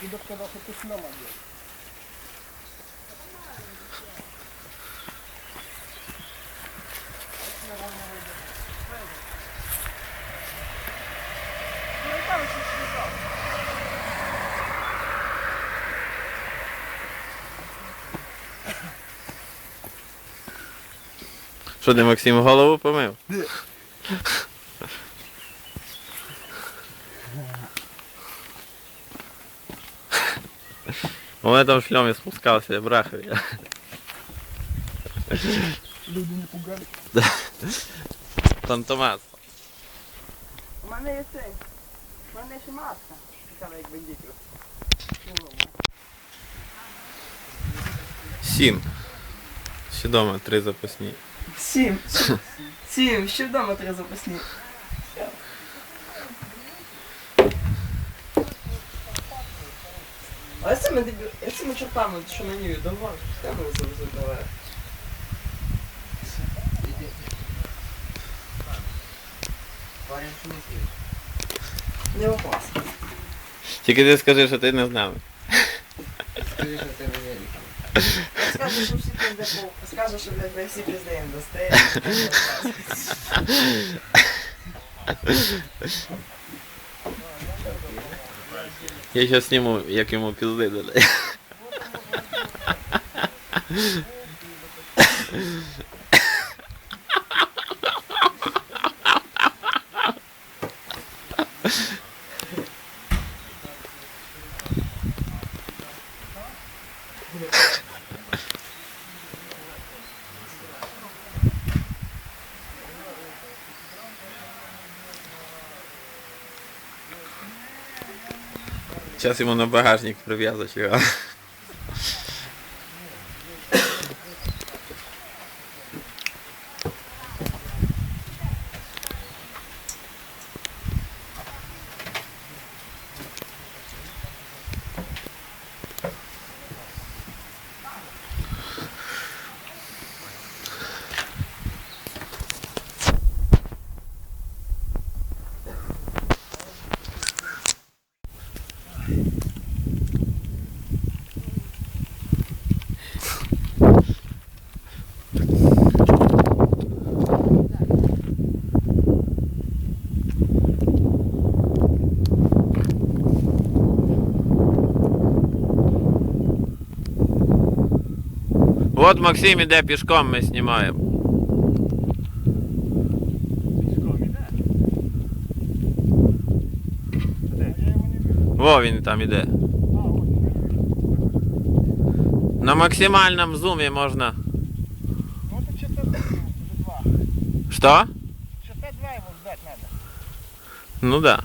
Ты с нами делаешь. Що ти, Максим, голову помив? Он в этом шлеме спускался, брахові. Люди не пугали. Фантомас. У мене є цей. У мене ще маска. Така як бандитів. Сім. Ще дома три запасні. Сім. Сім. Ще вдома три запасні. А з цими з цими чортами, що на ній дома, що ми завезуть давай. Не вопрос. Тільки ти скажи, що ти не з нами. Скажеш, що всі пізде по... Скажеш, що блядь, ми всі піздаємо достає. Я сейчас сниму, як йому пизды дали. Зараз йому на багажник прив'язати його. От Максим іде пішком, ми знімаємо. Пешком иде? Де? Я його не вижу. Во він там іде. А, вот, теперь вижу. На максимальному зумі можна. Ну это часа два, уже два. Що? Часа два его ждать надо. Ну да.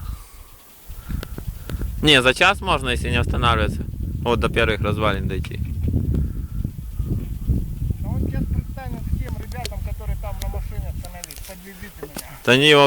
Не, за час можно, если не останавливаться. Вот до первых развалин дойти. Остановились. Подвезите меня. То они его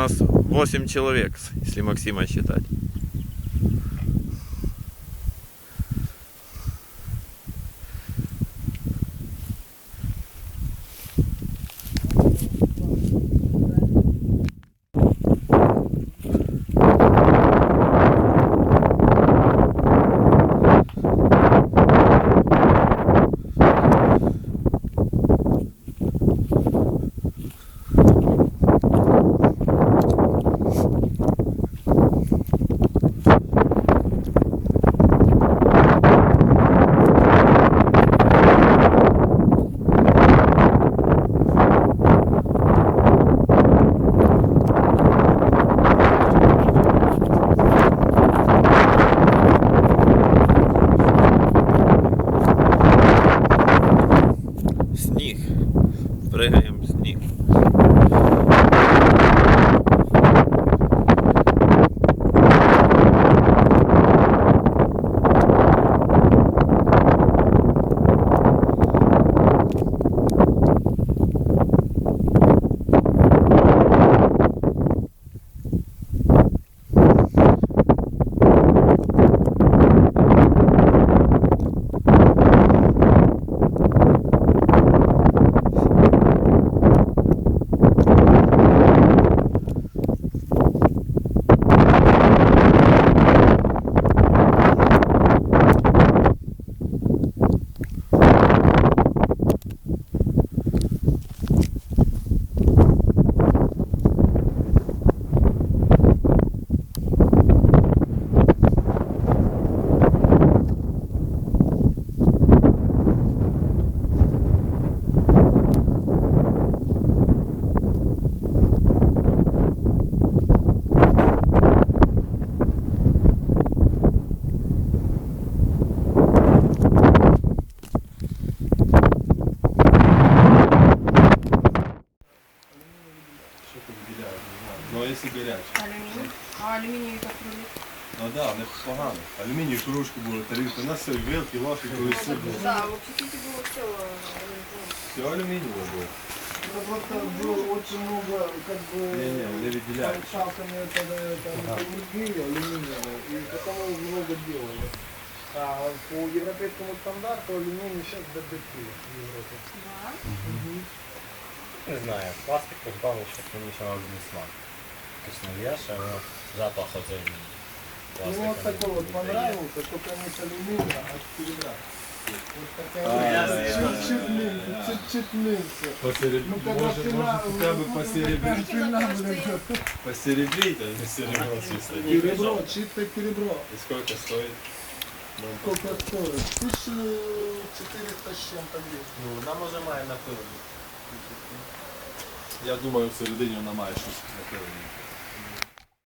нас 8 человек, если Максима считать. Ну так, да, непогано. Алюміній кружки були, тарілки, у нас все, вилки, ложки, коли все було. Так, в общепіті було все. е, Все алюмінієве було. Ну, просто было очень много, как бы, Не-не, не выделяют. шалками это, это, металлургии алюминиевой, и потому много делали. А по европейскому стандарту алюминий сейчас добытый в Европе. Да. Не знаю, пластик позбавив, щоб мені ще не смак. Якось не в'єш, але запах оцей Ну вот такой вот понравился, только не с алюминия, а с серебра. Вот. Посереб... Ну, когда Може, цена, може, хоча б ну, посеребрити. цена, блин, Посеребрите, а не серебро чисто. Серебро, чистое серебро. И сколько стоит? Сколько стоит? Тысячи четыреста с чем-то где. Ну, вона може має напилення. Я думаю, всередині вона має щось напевне.